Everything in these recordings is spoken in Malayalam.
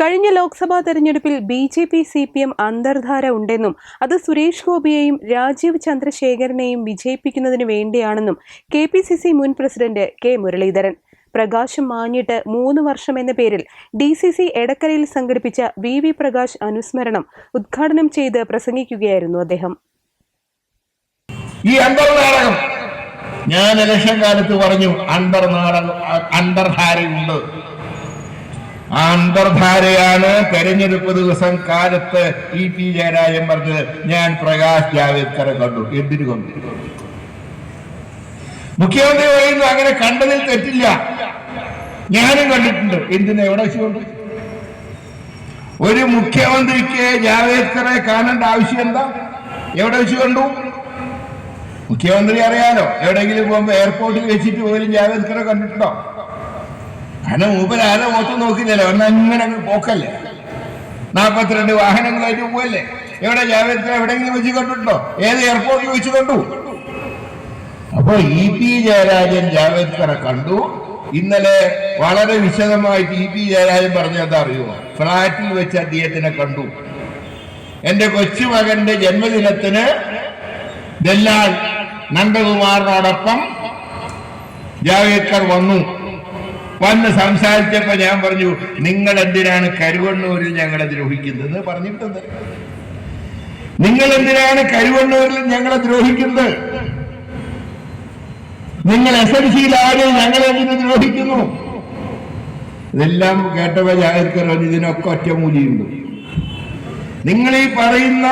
കഴിഞ്ഞ ലോക്സഭാ തെരഞ്ഞെടുപ്പിൽ B J P C P M അന്തർധാര ഉണ്ടെന്നും അത് സുരേഷ് ഗോപിയെയും രാജീവ് ചന്ദ്രശേഖരനെയും വിജയിപ്പിക്കുന്നതിന് വേണ്ടിയാണെന്നും കെ പി സി സി മുൻ പ്രസിഡന്റ് കെ മുരളീധരൻ. പ്രകാശം മാഞ്ഞിട്ട് മൂന്ന് വർഷം എന്ന പേരിൽ ഡി സി സി എടക്കരയിൽ സംഘടിപ്പിച്ച വി വി പ്രകാശ് അനുസ്മരണം ഉദ്ഘാടനം ചെയ്ത് പ്രസംഗിക്കുകയായിരുന്നു അദ്ദേഹം. ഈ അന്തർനാടകം ഞാൻ ഇലക്ഷൻ കാലത്ത് പറഞ്ഞു അന്തർനാടകം അന്തർധാരയുണ്ട് ആ അന്തർധാരയാണ്. തെരഞ്ഞെടുപ്പ് ദിവസം കാലത്ത് ഇ പി ജയരാജൻ പറഞ്ഞത് ഞാൻ പ്രകാശ് ജാവേദ്കറെ കണ്ടു. എന്തിനു കണ്ടു? മുഖ്യമന്ത്രി പറയുന്നു അങ്ങനെ കണ്ടതിൽ തെറ്റില്ല. ഞാനും കണ്ടിട്ടുണ്ട്. എന്തിനാ? എവിടെ വെച്ചുകൊണ്ട് കണ്ടു? ഒരു മുഖ്യമന്ത്രിക്ക് ജാവേദ്കറെ കാണേണ്ട ആവശ്യം എന്താ? എവിടെ വെച്ച് കണ്ടു? മുഖ്യമന്ത്രി അറിയാലോ എവിടെയെങ്കിലും പോകുമ്പോ എയർപോർട്ടിൽ വെച്ചിട്ട് പോലും ജാവേദ്കറെ കണ്ടിട്ടുണ്ടോ? കാരണം മൂപ്പര് ആരോ മൊത്തം നോക്കില്ലല്ലോ ഒന്ന് അങ്ങനെ അങ്ങ് പോക്കല്ലേ? നാൽപ്പത്തിരണ്ട് വാഹനങ്ങളായിട്ട് പോവല്ലേ? എവിടെ ജാവേദ്കർ എവിടെയെങ്കിലും വെച്ച് കണ്ടിട്ടുണ്ടോ? ഏത് എയർപോർട്ടിൽ വെച്ച് കണ്ടു? അപ്പൊ ഇ പി ജയരാജൻ ജാവേദ്കറെ കണ്ടു. ഇന്നലെ വളരെ വിശദമായിട്ട് ഇ പി ജയരാജൻ പറഞ്ഞത് അറിയുമോ ഫ്ലാറ്റിൽ വെച്ച് അദ്ദേഹത്തിനെ കണ്ടു. എന്റെ കൊച്ചുമകന്റെ ജന്മദിനത്തിന് ദല്ലാൽ നന്ദകുമാറിനോടൊപ്പം ജാവേദ്കർ വന്നു. വന്ന് സംസാരിച്ചപ്പോ ഞാൻ പറഞ്ഞു നിങ്ങൾ എന്തിനാണ് കരുവണ്ണൂരിൽ ഞങ്ങളെ ദ്രോഹിക്കുന്നത്? പറഞ്ഞിട്ടുണ്ട്. നിങ്ങൾ എന്തിനാണ് കരുവണ്ണൂരിൽ ഞങ്ങളെ ദ്രോഹിക്കുന്നത്? നിങ്ങൾ എസ് എൽ സിയിലാരും ഞങ്ങളെ ദ്രോഹിക്കുന്നു? ഇതെല്ലാം കേട്ടപ്പോ ജാഗ്രത ഇതിനൊക്കെ ഒറ്റമൂലിയുണ്ട് നിങ്ങൾ ഈ പറയുന്ന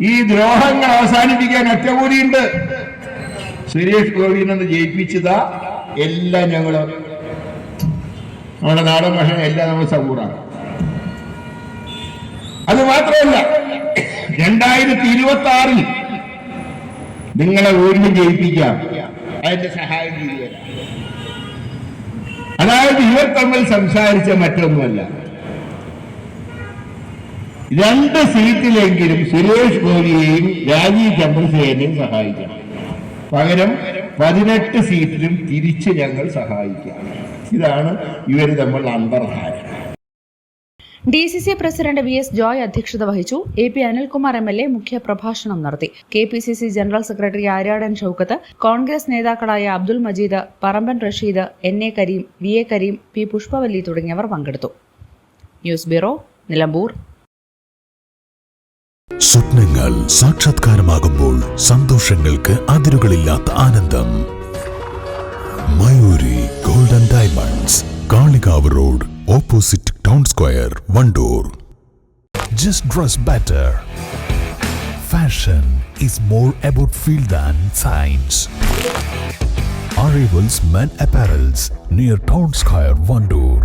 ഈ ദ്രോഹങ്ങൾ അവസാനിപ്പിക്കാൻ ഒറ്റമൂലിയുണ്ട് സുരേഷ് ഗോപിനെ ജയിപ്പിച്ചതാ എല്ലാം ഞങ്ങൾ നമ്മുടെ നാടൻ ഭാഷ എല്ലാം നമ്മൾ സമൂറാണ് അത് മാത്രമല്ല രണ്ടായിരത്തി ഇരുപത്തി ആറിൽ നിങ്ങളെ വീണ്ടും ജയിപ്പിക്കാം. അതിന്റെ സഹായം ചെയ്തു അതായത് ഇവർ തമ്മിൽ സംസാരിച്ച മറ്റൊന്നുമല്ല. രണ്ട് സീറ്റിലെങ്കിലും സുരേഷ് ഗോപിയെയും രാജീവ് ചന്ദ്രസേനയും സഹായിക്കണം. പകരം പതിനെട്ട് സീറ്റിലും തിരിച്ച് ഞങ്ങൾ സഹായിക്കാം. ഇതാണ് ഇവർ തമ്മിൽ അന്തർധാര D C C president V S Joy അധ്യക്ഷത വഹിച്ചു. A P Anilkumar M L A മുഖ്യപ്രഭാഷണം നടത്തി. K P C C general secretary Aryadan Shoukath Congress നേതാക്കളായ Abdul Majeed Paramban Rasheed N A Kareem V A Kareem P Pushpavalli തുടങ്ങിയവർ പങ്കെടുത്തു. News bureau Nilambur. സ്വപ്നങ്ങൾ സാക്ഷാത്കാരമാകുമ്പോൾ സന്തോഷങ്ങൾക്ക് അതിരുകളില്ലാത്ത ആനന്ദം. Mayuri Golden diamonds Kalikavu road opposite town square Wandoor just dress better fashion is more about feel than science. Arrivals Men Apparels near Town Square, Vandoor.